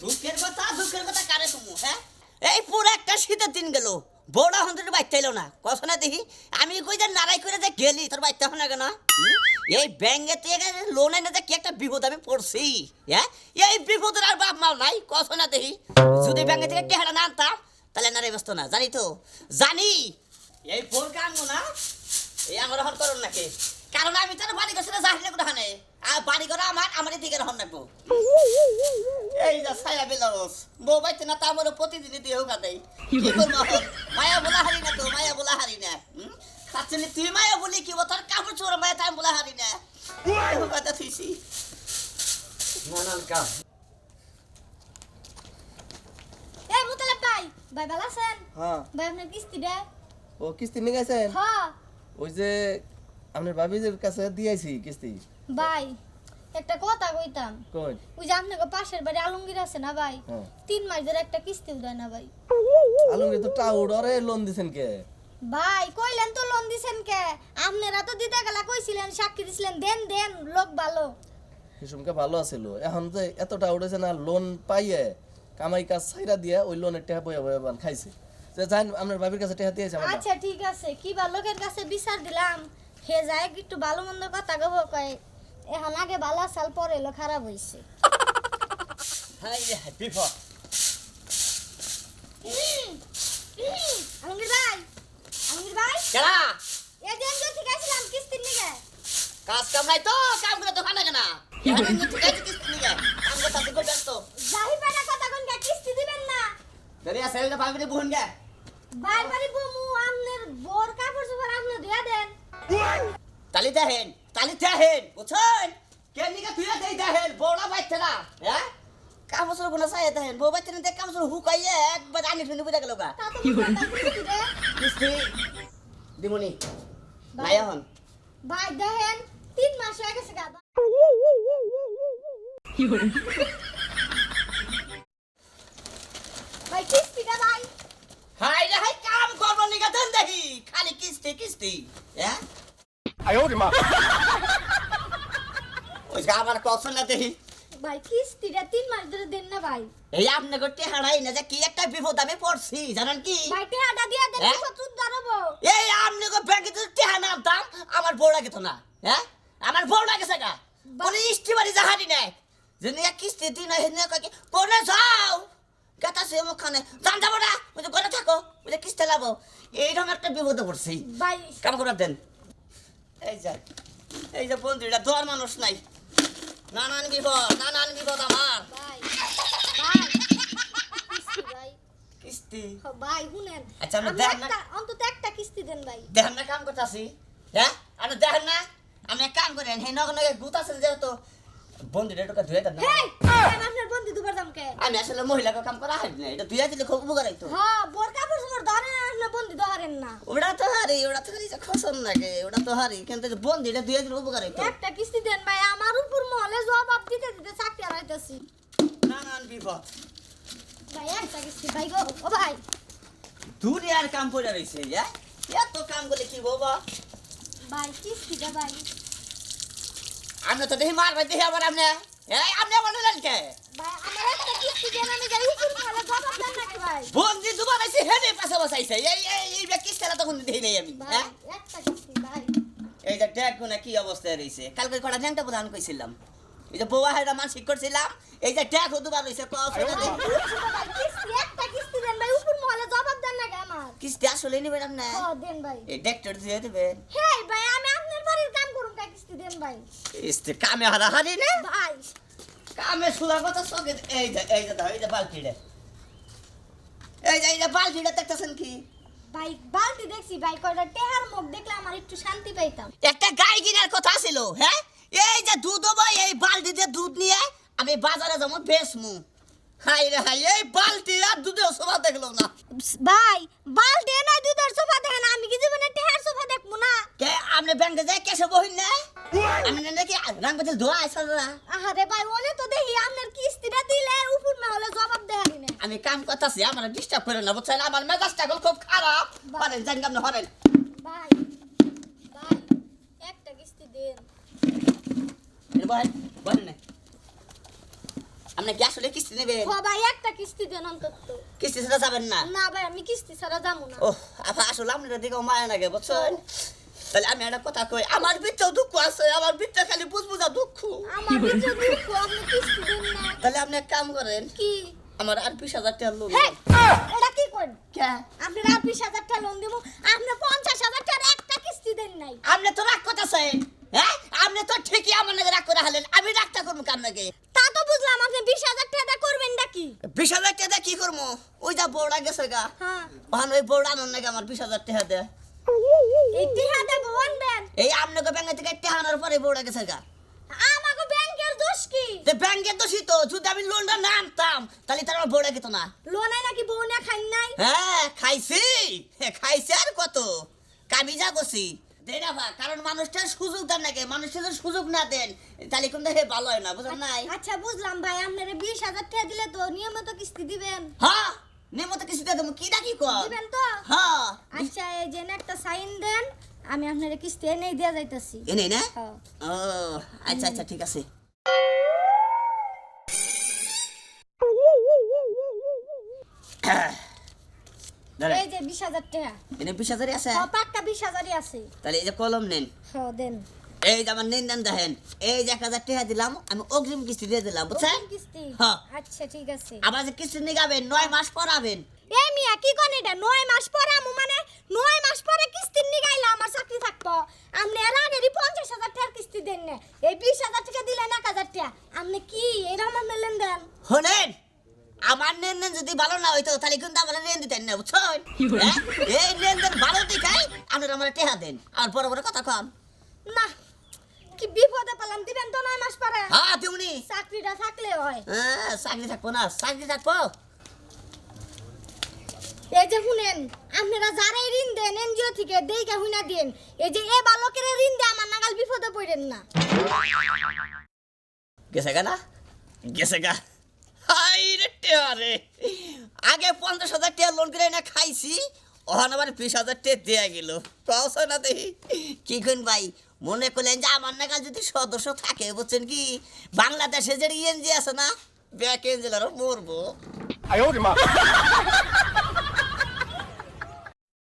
দুঃখের কথা দুঃখের কথা হ্যাঁ? এই পুরো একটা শীতের দিন গেল। বড়া বাইতে এলো না। কত না দেখি। আমি কই যে নারাই করে যে গেলি, তোর বাইতে না কেন? এই লোন এনে যে কি একটা বিপদ আমি পড়ছি হ্যাঁ? এই বিপদের আর বাপ নাই কত না দেখি। যদি ব্যাঙ্গে থেকে না আনতাম, তাহলে নারে ব্যস্ত না, জানি তো। জানি। এই ফোন না? এই আমার হন করুন নাকি। কারণ আমি তার বাড়ি গেছে না জাহিলে কোথা নেই আর বাড়ি করে আমার আমার দিকে হন নাকবো এই যা ছায়া বিলাস বউ বাইতে না তা আমার প্রতিদিনই দিয়ে হোক দেয় কি করব মায়া বলা হারি না তো মায়া বলা হারি না? তার তুই মায়া বলি কি তোর কাপড় চোর মায়া তাই বলা হারি না। কথা থুইছি। নানান কাম। এই মুতালাব ভাই ভাই ভালো আছেন? হ্যাঁ। ভাই আপনার কিস্তি দে ও কিস্তি নিয়ে গেছেন? হ্যাঁ। ওই যে আপনার ভাবিজের কাছে দিয়েছি কিস্তি। ভাই একটা কথা কইতাম। কই? ওই যে আপনাকে পাশের বাড়ি আলমগীর আছে না ভাই? হ্যাঁ। তিন মাস ধরে একটা কিস্তি দেয় না ভাই। আলমগীর তো টাউড আরে লোন দিছেন কে? ভাই কইলেন তো লোন দিছেন কে? আপনারা তো দিতে গেলা কইছিলেন সাক্ষী দিছিলেন দেন দেন লোক ভালো। হিসুমকে ভালো আছিল। এখন যে এত টাউড হয়েছে না লোন পাইয়ে কামাই কাজ ছাইরা দিয়ে ওই লোনের টাকা বয়ে বয়ে বান খাইছে। যে জান আপনার ভাবির কাছে টাকা দিয়েছে আচ্ছা ঠিক আছে। কি বা লোকের কাছে বিচার দিলাম। হে যায় একটু ভালো মন্দ কথা গব কয়। এখন আগে ভালো সাল পরে এলো খারাপ হইছে। হাই রে বিপদ আলমগীর ভাই আলমগীর ভাই। কেডা? এই যে ঠিক আছিলাম কিস্তির নিগে কাজ কাম নাই তো কাম করে তো খানা কেনা এখন আমি ঠিক আছে কিস্তি নিয়ে কাম করতে তুই ব্যস্ত। যাই কথা কোন কে কিস্তি দিবেন না। দেরি আছে এটা ভাবি বুহন গে। ভাই বাড়ি বমু আমনের বোর কাপড় চোপড় আপনি দিয়া দেন। তালি দেখেন তালি দেখেন বুঝছেন? কেনিকে তুই দেই দেখেন বড় বাইতে না হ্যাঁ? কামসর গুনা চাই দেখেন বউ বাইতে না দেখ কামসর হুকাইয়ে একবার আনি শুনি বুঝা গেল গা। কিস্তি দিমুনি নাই এখন? ভাই দেখেন তিন মাস হয়ে গেছে গা ভাই কিস্তিটা ভাই। হাই রে হাই কাম করব নিকা দেন দেখি। খালি কিস্তি কিস্তি হ্যাঁ? 哎呦我的妈！ ওই যে আমার কখন না দেখি ভাই কিস্তিটা তিন মাস ধরে দেন না ভাই এই আপনি করতে হারাই না যে কি একটা বিপদ আমি পড়ছি জানেন কি ভাই টেহাটা দিয়া দেন হ্যাঁ? শত্রুর দাঁড়াবো এই আপনি কো ব্যাংকে যদি টেহা না দাম আমার বউ লাগে তো না হ্যাঁ আমার বউ লাগে সাকা কোন ইস্টিমারি জাহারি নাই যে নিয়ে কিস্তি দিন হেনে কয় কোনে যাও গাতা সে মুখানে জান যাবো না ওই যে ঘরে থাকো ওই যে কিস্তি লাবো এইরকম একটা বিপদে পড়ছি ভাই কাম করে দেন এই যে এই যে বন্ধুটা দোয়ার মানুষ নাই। নানান বিপদ নানান বিপদ আমার। কিস্তি ভাই। হ, শুনেন আচ্ছা, আমরা দেন না। অন্তত একটা কিস্তি দেন ভাই। দেখেন না কাম করতেছি। হ্যাঁ? আপনি দেখেন না। আমি কাম করেন সেই নগে নগে গুতাছেন যেহেতু বন্ধুটা টোকা ধুয়ে দেন না। আপনার বন্ধু দুবার দামকে আমি আসলে মহিলাকে কাম করা হয় না এটা ধুয়ে দিলে খুব উপকার হইতো। হ্যাঁ বোর কাপড় চোপড় ধরেন আর বন্ধু ধরেন না। ওটা তো হারি ওটা তো খসন লাগে ওটা তো হারি। কিন্তু বন্ধুটা ধুয়ে দিলে উপকার হইতো। একটা কিস্তি দেন ভাই আমার উপর মহলে জবাব দিতে দিতে চাকরি হারাইতেছি নানান বিপদ। ভাই একটা কিস্তি ভাই গো ও ভাই। দূরে আর কাম পড়ে রয়েছে হ্যাঁ? এত কাম করলে কি বাবা ভাই কিস্তিটা ভাই। আপনি তো দেখি মারবে দেখি আবার আপনি এই আপনি আমার কে? ভাই আমার একটা কিস্তি দেন আমি যাই উপর মহলে ভাই বন্ধু দুবার পাশে বসাইছে। এই এই এই তখন দেখি নেই আমি হ্যাঁ? কিস্তি এই যে ট্যাগ গুনা কি অবস্থায় রয়েছে। কালকে কটা প্রধান কইছিলাম এই যে বউয়া হেরা মানসিক করছিলাম। এই যে দুবার কিস্তি একটা কিস্তি দেন ভাই উপর মহলে জবাব দেন নাকি আমার? কিস্তি আসলে নেবেন আপনি? হ দেন ভাই। এই ডেক্টর দিয়ে দেবেন ভাই আমি আপনার বাড়ির কাম করুম কা কিস্তি দেন ভাই। ইস্তে কামে হারা হারি না? ভাই। কামে সুলা কথা সঙ্গে এই যে এই যে এই যে বালতিটা। এই যে বালতিটা দেখতেছেন কি? ভাই বালতি দেখছি ভাই কয়টা টেহার মুখ দেখলে আমার একটু শান্তি পাইতাম। একটা গাই কিনার কথা ছিল হ্যাঁ? এই যে দুধ হব এই বালতিতে দুধ নিয়ে আমি বাজারে যাব বেচমু। হাই রে হাই এই বালতি আর দুধেও সবা দেখল না। ভাই বালতি না দুধের সোফা দেখেন আমি কি জীবনে টেহার সোফা দেখব না? কে আপনি ব্যাংকে যাই কেসে বহিন না। আমি নাকি রাং বদল ধোয়া আইসা না? আহারে ভাই ওনে তো দেখি আপনার কিস্তিটা দিলে উপর না হলে জবাব দেখালি না আমি কাম করতেছি আমার ডিস্টার্ব করে না বুঝছেন? আমার মেজাজটা এখন খুব খারাপ। পারেন জানি আপনি হরেন ভাই ভাই একটা কিস্তি দেন। না। আপনি কি আসলে কিস্তি নেবেন? হ ভাই একটা কিস্তি দেন অন্তত। কিস্তি ছাড়া যাবেন না? না ভাই আমি কিস্তি ছাড়া যাব না। ও আপা আসলে আপনার দিকে মায়া লাগে বুঝছেন? তাহলে আমি একটা কথা কই আমার ভিতরেও দুঃখ আছে আমার ভিতরে খালি বুঝবুঝা দুঃখ। আমার ভিতরে দুঃখ আপনি কিস্তি দেন না। তাহলে আপনি এক কাম করেন। কি? আমার আর বিশ হাজার টাকা লোন এটা কি করেন? কে? আপনি আর বিশ হাজার টাকা লোন দেবো আপনি পঞ্চাশ হাজার টাকার একটা কিস্তি দেন নাই। আপনি তো রাগ কথা করতেছেন হ্যাঁ আপনি তো ঠিকই আমার নাকি রাগ করে হালেন। আমি রাগটা করব কার নাকি? তা তো বুঝলাম আপনি বিশ হাজার টাকা করবেন নাকি বিশ হাজার টাকা কি করব? ওই যা বউড়া গেছে গা। হ্যাঁ। ওই বউড়া আনন্দ নাকি আমার বিশ হাজার টাকা দেয় এই টিহা দেবো এই আপনাকে ব্যাংকে থেকে টেহানোর পরে বউড়া গেছে গা। তো ব্যাংকে তো তো যদি আমি লোনটা না আনতাম তাহলে তার আমার বউড়া গেত না। লোনে নাকি বউ না খাই নাই? হ্যাঁ খাইছি। হ্যাঁ, খাইছি আর কত? কামি যা গছি দেই না কারণ মানুষটার সুযোগ দেন নাকি? মানুষটা যদি সুযোগ না দেন তাহলে কিন্তু হে ভালো হয় না বুঝলেন নাই? আচ্ছা বুঝলাম ভাই আপনারা বিশ হাজার টাকা দিলে তো নিয়মিত কিস্তি দিবেন। হ্যাঁ কিছু দিয়ে দেবো কি ডাকি কর? দিবেন তো? হ্যাঁ। আচ্ছা এই যে না একটা সাইন দেন আমি আপনার কিস্তি এনে দিয়ে যাইতাছি। এনে না। ও আচ্ছা আচ্ছা ঠিক আছে। বিশ হাজার টাকা। এনে বিশ হাজারই আছে? পাক্কা আছে। তাহলে এই যে কলম নেন। হ দেন। এই যে আমার নেন দেন দেখেন। এই যে এক হাজার টাকা দিলাম আমি অগ্রিম কিস্তি দিয়ে দিলাম বুঝছেন? কিস্তি? হ্যাঁ। আচ্ছা ঠিক আছে। আবার যে কিস্তি যাবেন নয় মাস পরাবেন এই মিয়া কি কোন এটা? নয় মাস পরে আমু মানে নয় মাস পরে কিস্তি নিগাইলে আমার চাকরি থাকব আপনি এর আগেরই পঞ্চাশ হাজার টাকার কিস্তি দেন না। এই বিশ হাজার টাকা দিলেন এক হাজার টাকা। আপনি কি? এরকম আপনি লেনদেন শোনেন আমার লেনদেন যদি ভালো না হইতো তাহলে কিন্তু আমার না বুঝছেন হ্যাঁ? এই লেনদেন ভালো দিকাই আপনার আমার টেহা দেন। আর বড় বড় কথা কম না কি বিপদে পেলাম দিবেন তো নয় মাস পরে। হ্যাঁ তুমি চাকরিটা থাকলে হয়। হ্যাঁ চাকরি থাকব না চাকরি থাকব। এই যে শুনেন আপনারা যারাই ঋণ দেন এনজিও থেকে দেইকা হুইনা দেন এই যে এ বালকের ঋণ দিয়ে আমার নাগাল বিপদে পড়েন না। গেছে গা না? গেছে গা। আগে পঞ্চাশ হাজার টাকা লোন করে এনে খাইছি, ওখানে আবার বিশ হাজার টাকা দেওয়া গেল। পাওয়া না দেখি। কি করেন ভাই, মনে করলেন যে আমার নাগাল যদি সদস্য থাকে বলছেন কি? বাংলাদেশে যে ইএনজি আছে না, ব্যাক এঞ্জেলারও মরবো।